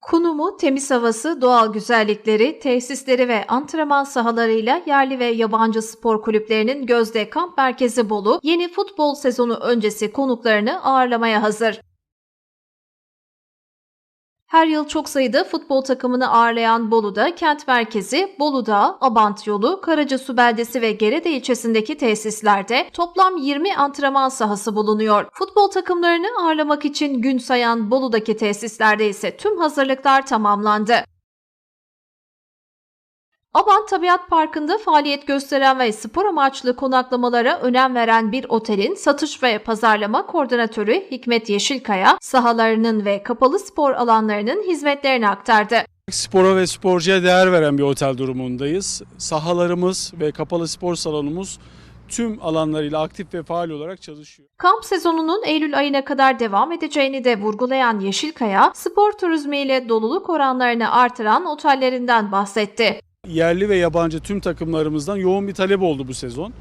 Konumu, temiz havası, doğal güzellikleri, tesisleri ve antrenman sahalarıyla yerli ve yabancı spor kulüplerinin gözde kamp merkezi Bolu, yeni futbol sezonu öncesi konuklarını ağırlamaya hazır. Her yıl çok sayıda futbol takımını ağırlayan Bolu'da kent merkezi, Bolu'da, Abant yolu, Karacasu beldesi ve Gerede ilçesindeki tesislerde toplam 20 antrenman sahası bulunuyor. Futbol takımlarını ağırlamak için gün sayan Bolu'daki tesislerde ise tüm hazırlıklar tamamlandı. Abant Tabiat Parkı'nda faaliyet gösteren ve spor amaçlı konaklamalara önem veren bir otelin satış ve pazarlama koordinatörü Hikmet Yeşilkaya, sahalarının ve kapalı spor alanlarının hizmetlerini aktardı. Spora ve sporcuya değer veren bir otel durumundayız. Sahalarımız ve kapalı spor salonumuz tüm alanlarıyla aktif ve faal olarak çalışıyor. Kamp sezonunun Eylül ayına kadar devam edeceğini de vurgulayan Yeşilkaya, spor turizmiyle doluluk oranlarını artıran otellerinden bahsetti. Yerli ve yabancı tüm takımlarımızdan yoğun bir talep oldu bu sezon.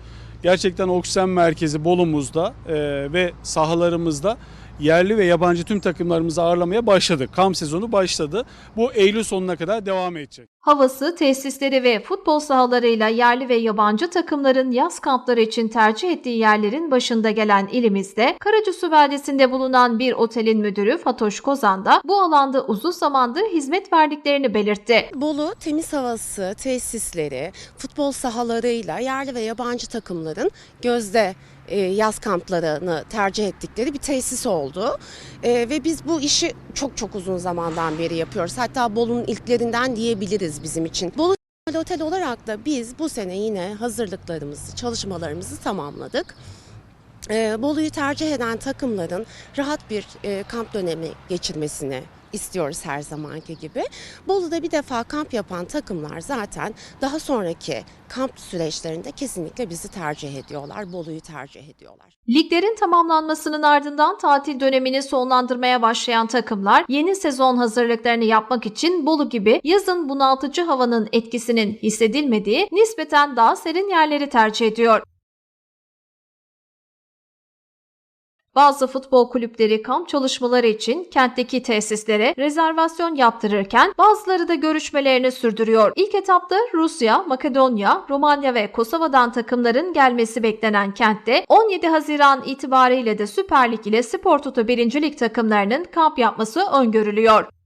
Gerçekten oksijen merkezi Bolu'muzda e, ve sahalarımızda yerli ve yabancı tüm takımlarımızı ağırlamaya başladık. Kamp sezonu başladı. Bu Eylül sonuna kadar devam edecek. Havası, tesisleri ve futbol sahalarıyla yerli ve yabancı takımların yaz kampları için tercih ettiği yerlerin başında gelen ilimizde Karacasu beldesinde bulunan bir otelin müdürü Fatoş Kozan da bu alanda uzun zamandır hizmet verdiklerini belirtti. Bolu temiz havası, tesisleri, futbol sahalarıyla yerli ve yabancı takımların gözde yaz kamplarını tercih ettikleri bir tesis oldu. E, ve biz bu işi çok çok uzun zamandan beri yapıyoruz. Hatta Bolu'nun ilklerinden diyebiliriz bizim için. Bolu Otel olarak da biz bu sene yine hazırlıklarımızı, çalışmalarımızı tamamladık. E, Bolu'yu tercih eden takımların rahat bir e, kamp dönemi geçirmesini istiyoruz her zamanki gibi. Bolu'da bir defa kamp yapan takımlar zaten daha sonraki kamp süreçlerinde kesinlikle bizi tercih ediyorlar. Bolu'yu tercih ediyorlar. Liglerin tamamlanmasının ardından tatil dönemini sonlandırmaya başlayan takımlar yeni sezon hazırlıklarını yapmak için Bolu gibi yazın bunaltıcı havanın etkisinin hissedilmediği nispeten daha serin yerleri tercih ediyor. Bazı futbol kulüpleri kamp çalışmaları için kentteki tesislere rezervasyon yaptırırken bazıları da görüşmelerini sürdürüyor. İlk etapta Rusya, Makedonya, Romanya ve Kosova'dan takımların gelmesi beklenen kentte 17 Haziran itibariyle de Süper Lig ile Spor Toto 1. Lig takımlarının kamp yapması öngörülüyor.